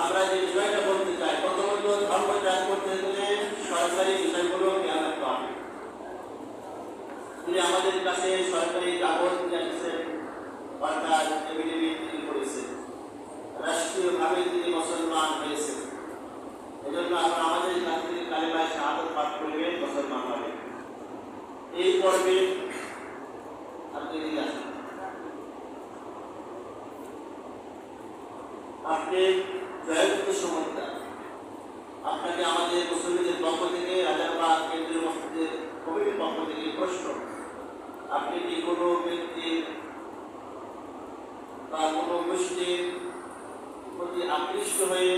আমরা যে বিষয়টা বলতে চাই প্রথমত ধর্ম করতে গেলে সরকারি বিষয়গুলো রাখতে হবে। আমাদের কাছে সরকারি কাগজ রাষ্ট্রীয়ভাবে তিনি মুসলমান হয়েছেন। এজন্য এখন আমাদের শাহাদত পাঠ মুসলমান হবে। এই পর্বে আপনি আপনি আকৃষ্ট হয়ে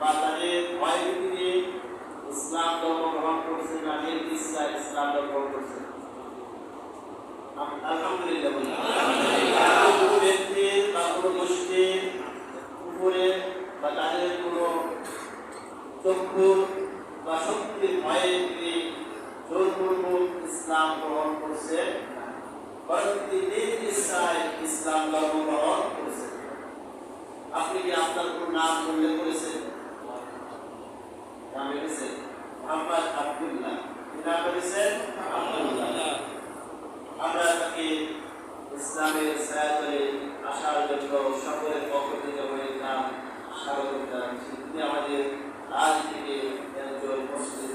বা তাদের ভয় দিয়ে ইসলাম করছেন না নিজ ইসলাম ধর্ম গ্রহণ আলহামদুলিল্লাহ বলি। কোনো ব্যক্তির বা কোনো গোষ্ঠীর উপরে বা তাদের কোনো চক্ষু বা শক্তির ভয়ে তিনি জোরপূর্বক ইসলাম গ্রহণ করছে। বরং তিনি ইচ্ছায় আমরা তাকে ইসলামের আসার জন্য সকলের পক্ষ থেকে ওয়েলকাম স্বাগত জানাচ্ছি তিনি আমাদের আজ থেকে একজন মুসলিম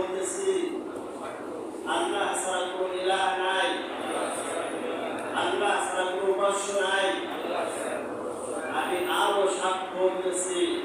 দিতেছি আল্লাহ ছাড়া কোনো নাই। আল্লাহ ছাড়া কোনো নাই। আমি আরও সাক্ষ্য দিতেছি।